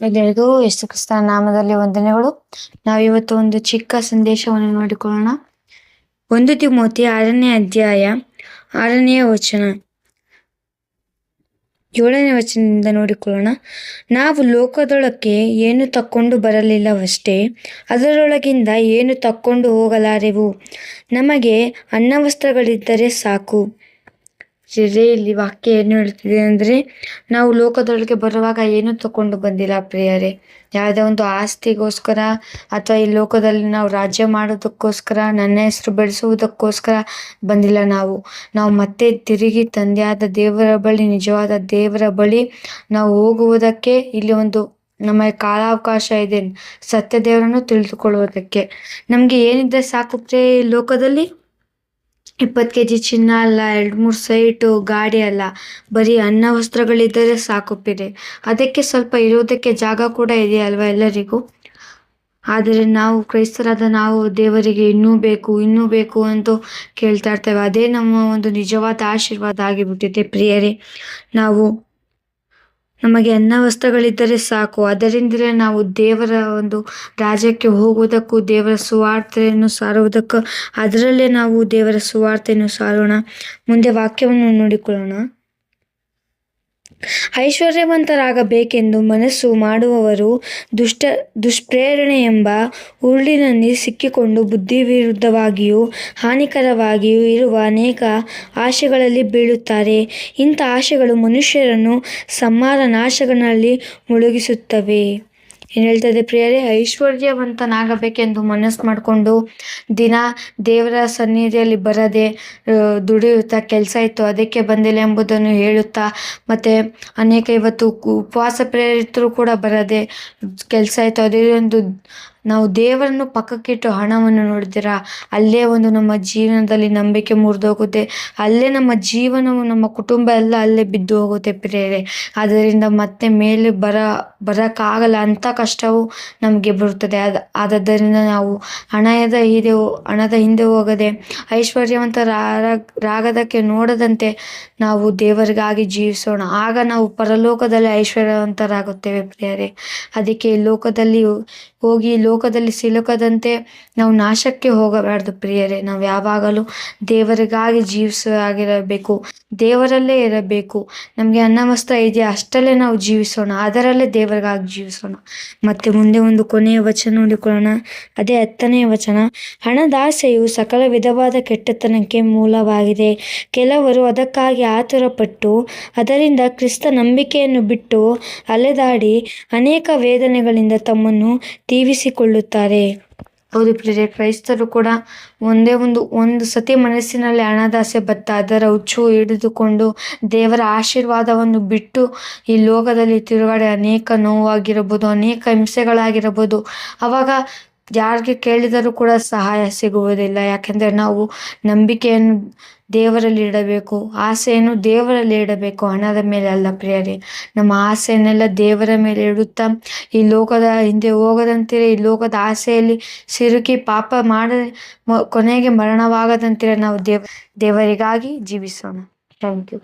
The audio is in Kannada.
ಎಲ್ಲರಿಗೂ ಯೇಸು ಕ್ರಿಸ್ತನ ನಾಮದಲ್ಲಿ ವಂದನೆಗಳು. ನಾವು ಇವತ್ತು ಒಂದು ಚಿಕ್ಕ ಸಂದೇಶವನ್ನು ನೋಡಿಕೊಳ್ಳೋಣ. ಒಂದು ತಿಮೋತಿ ಆರನೇ ಅಧ್ಯಾಯ ಆರನೆಯ ವಚನ. ಏಳನೇ ವಚನದಿಂದ ನೋಡಿಕೊಳ್ಳೋಣ. ನಾವು ಲೋಕದೊಳಕ್ಕೆ ಏನು ತಕ್ಕೊಂಡು ಬರಲಿಲ್ಲವಷ್ಟೇ, ಅದರೊಳಗಿಂದ ಏನು ತಕ್ಕೊಂಡು ಹೋಗಲಾರೆವು? ನಮಗೆ ಅನ್ನವಸ್ತ್ರಗಳಿದ್ದರೆ ಸಾಕು. ಪ್ರಿಯರೇ ಇಲ್ಲಿ ವಾಕ್ಯ ಏನು ಹೇಳ್ತಿದೆ ಅಂದರೆ, ನಾವು ಲೋಕದೊಳಗೆ ಬರುವಾಗ ಏನು ತಕೊಂಡು ಬಂದಿಲ್ಲ ಪ್ರಿಯರೇ. ಯಾವುದೇ ಒಂದು ಆಸ್ತಿಗೋಸ್ಕರ ಅಥವಾ ಈ ಲೋಕದಲ್ಲಿ ನಾವು ರಾಜ್ಯ ಮಾಡೋದಕ್ಕೋಸ್ಕರ, ನನ್ನ ಹೆಸರು ಬೆಳೆಸುವುದಕ್ಕೋಸ್ಕರ ಬಂದಿಲ್ಲ ನಾವು. ನಾವು ಮತ್ತೆ ತಿರುಗಿ ತಂದೆಯಾದ ದೇವರ ಬಳಿ, ನಿಜವಾದ ದೇವರ ಬಳಿ ನಾವು ಹೋಗುವುದಕ್ಕೆ ಇಲ್ಲಿ ಒಂದು ನಮಗೆ ಕಾಲಾವಕಾಶ ಇದೆ. ಸತ್ಯ ದೇವರನ್ನು ತಿಳಿದುಕೊಳ್ಳುವುದಕ್ಕೆ. ನಮಗೆ ಏನಿದ್ರೆ ಸಾಕು ಲೋಕದಲ್ಲಿ? ಇಪ್ಪತ್ತು ಕೆ ಜಿ ಚಿನ್ನ ಅಲ್ಲ, ಎರಡು ಮೂರು ಸೈಟು, ಗಾಡಿ ಅಲ್ಲ. ಬರೀ ಅನ್ನ ವಸ್ತ್ರಗಳಿದ್ದರೆ ಸಾಕು ಅದಕ್ಕೆ ಸ್ವಲ್ಪ ಇರೋದಕ್ಕೆ ಜಾಗ ಕೂಡ ಇದೆ ಅಲ್ವಾ ಎಲ್ಲರಿಗೂ? ಆದರೆ ನಾವು ಕ್ರೈಸ್ತರಾದ ನಾವು ದೇವರಿಗೆ ಇನ್ನೂ ಬೇಕು ಇನ್ನೂ ಬೇಕು ಅಂತ ಕೇಳ್ತಾ ಇರ್ತೇವೆ. ಅದೇ ನಮ್ಮ ಒಂದು ನಿಜವಾದ ಆಶೀರ್ವಾದ ಆಗಿಬಿಟ್ಟಿದೆ ಪ್ರಿಯರೇ. ನಾವು ನಮಗೆ ಅನ್ನ ವಸ್ತ್ರಗಳಿದ್ದರೆ ಸಾಕು. ಅದರಿಂದಲೇ ನಾವು ದೇವರ ಒಂದು ರಾಜ್ಯಕ್ಕೆ ಹೋಗುವುದಕ್ಕೂ, ದೇವರ ಸುವಾರ್ತೆಯನ್ನು ಸಾರುವುದಕ್ಕೂ, ಅದರಲ್ಲೇ ನಾವು ದೇವರ ಸುವಾರ್ತೆಯನ್ನು ಸಾರೋಣ. ಮುಂದೆ ವಾಕ್ಯವನ್ನು ನೋಡಿಕೊಳ್ಳೋಣ. ಐಶ್ವರ್ಯವಂತರಾಗಬೇಕೆಂದು ಮನಸ್ಸು ಮಾಡುವವರು ದುಷ್ಟ ದುಷ್ಪ್ರೇರಣೆ ಎಂಬ ಉರುಳಿನಲ್ಲಿ ಸಿಕ್ಕಿಕೊಂಡು ಬುದ್ಧಿ ವಿರುದ್ಧವಾಗಿಯೂ ಹಾನಿಕರವಾಗಿಯೂ ಇರುವ ಅನೇಕ ಆಶೆಗಳಲ್ಲಿ ಬೀಳುತ್ತಾರೆ. ಇಂಥ ಆಶೆಗಳು ಮನುಷ್ಯರನ್ನು ಸಂಹಾರ ನಾಶಗಳಲ್ಲಿ ಮುಳುಗಿಸುತ್ತವೆ. ಏನು ಹೇಳ್ತದೆ ಪ್ರಿಯರೇ? ಐಶ್ವರ್ಯವಂತನಾಗಬೇಕೆಂದು ಮನಸ್ಸು ಮಾಡಿಕೊಂಡು ದಿನ ದೇವರ ಸನ್ನಿಧಿಯಲ್ಲಿ ಬರದೆ ದುಡಿಯುತ್ತಾ ಕೆಲಸ ಇತ್ತು. ಅದಕ್ಕೆ ಬಂದಿಲ್ಲ ಎಂಬುದನ್ನು ಹೇಳುತ್ತಾ, ಮತ್ತು ಅನೇಕ ಇವತ್ತು ಉಪವಾಸ ಪ್ರೇರಿತರು ಕೂಡ ಬರದೆ ಕೆಲಸ ಇತ್ತು. ಅದೇ ಒಂದು ನಾವು ದೇವರನ್ನು ಪಕ್ಕಕ್ಕಿಟ್ಟು ಹಣವನ್ನು ನೋಡಿದಿರ ಅಲ್ಲೇ ಒಂದು ನಮ್ಮ ಜೀವನದಲ್ಲಿ ನಂಬಿಕೆ ಮುರಿದೋಗುತ್ತೆ. ಅಲ್ಲೇ ನಮ್ಮ ಜೀವನವು ನಮ್ಮ ಕುಟುಂಬ ಎಲ್ಲ ಅಲ್ಲೇ ಬಿದ್ದು ಹೋಗುತ್ತೆ ಪ್ರಿಯರೇ. ಅದರಿಂದ ಮತ್ತೆ ಮೇಲೆ ಬರ, ಬರೋಕ್ಕಾಗಲ್ಲ. ಅಂಥ ಕಷ್ಟವು ನಮಗೆ ಬರುತ್ತದೆ. ಅದು ಆದ್ದರಿಂದ ನಾವು ಹಣದ ಹಿಂದೆ ಹಣದ ಹಿಂದೆ ಹೋಗದೆ, ಐಶ್ವರ್ಯವಂತ ರಾಗದಕ್ಕೆ ನೋಡದಂತೆ ನಾವು ದೇವರಿಗಾಗಿ ಜೀವಿಸೋಣ. ಆಗ ನಾವು ಪರಲೋಕದಲ್ಲಿ ಐಶ್ವರ್ಯವಂತರಾಗುತ್ತೇವೆ ಪ್ರಿಯರೇ. ಅದಕ್ಕೆ ಲೋಕದಲ್ಲಿ ಹೋಗಿ ಲೋಕದಲ್ಲಿ ಸಿಲುಕದಂತೆ ನಾವು ನಾಶಕ್ಕೆ ಹೋಗಬಾರ್ದು ಪ್ರಿಯರೇ. ನಾವು ಯಾವಾಗಲೂ ದೇವರಿಗಾಗಿ ಜೀವಿಸುವಾಗಿರಬೇಕು, ದೇವರಲ್ಲೇ ಇರಬೇಕು. ನಮಗೆ ಅನ್ನವಸ್ತ್ರ ಇದೆಯಾ? ಅಷ್ಟಲ್ಲೇ ನಾವು ಜೀವಿಸೋಣ. ಅದರಲ್ಲೇ ದೇವರಿಗಾಗಿ ಜೀವಿಸೋಣ. ಮತ್ತೆ ಮುಂದೆ ಒಂದು ಕೊನೆಯ ವಚನ ನೋಡಿಕೊಳ್ಳೋಣ. ಅದೇ ಹತ್ತನೆಯ ವಚನ. ಹಣದಾಸೆಯು ಸಕಲ ವಿಧವಾದ ಕೆಟ್ಟತನಕ್ಕೆ ಮೂಲವಾಗಿದೆ. ಕೆಲವರು ಅದಕ್ಕಾಗಿ ಆತುರಪಟ್ಟು, ಅದರಿಂದ ಕ್ರಿಸ್ತ ನಂಬಿಕೆಯನ್ನು ಬಿಟ್ಟು ಅಲೆದಾಡಿ ಅನೇಕ ವೇದನೆಗಳಿಂದ ತಮ್ಮನ್ನು ತೀವಿಸಿಕೊಳ್ಳುತ್ತಾರೆ ಹೌದು ಪ್ರಿಯರೇ, ಕ್ರೈಸ್ತರು ಕೂಡ ಒಂದೇ ಒಂದು ಒಂದು ಸತಿ ಮನಸ್ಸಿನಲ್ಲಿ ಹಣದಾಸೆ ಬತ್ತ ಅದರ ಹುಚ್ಚು ಹಿಡಿದುಕೊಂಡು ದೇವರ ಆಶೀರ್ವಾದವನ್ನು ಬಿಟ್ಟು ಈ ಲೋಕದಲ್ಲಿ ತಿರುಗಾಡಿ ಅನೇಕ ನೋವಾಗಿರಬಹುದು, ಅನೇಕ ಹಿಂಸೆಗಳಾಗಿರಬಹುದು. ಅವಾಗ ಯಾರಿಗೆ ಕೇಳಿದರೂ ಕೂಡ ಸಹಾಯ ಸಿಗುವುದಿಲ್ಲ. ಯಾಕೆಂದರೆ ನಾವು ನಂಬಿಕೆಯನ್ನು ದೇವರಲ್ಲಿ ಇಡಬೇಕು, ಆಸೆಯನ್ನು ದೇವರಲ್ಲಿ ಇಡಬೇಕು. ಹಣದ ಮೇಲೆ ಅಲ್ಲ ಪ್ರಿಯರೇ, ನಮ್ಮ ಆಸೆಯನ್ನೆಲ್ಲ ದೇವರ ಮೇಲೆ ಇಡುತ್ತಾ, ಈ ಲೋಕದ ಹಿಂದೆ ಹೋಗದಂತಿರ, ಈ ಲೋಕದ ಆಸೆಯಲ್ಲಿ ಸಿರುಕಿ ಪಾಪ ಮಾಡ, ಕೊನೆಗೆ ಮರಣವಾಗದಂತಿರ. ನಾವು ದೇವ, ದೇವರಿಗಾಗಿ ಜೀವಿಸೋಣ. Thank you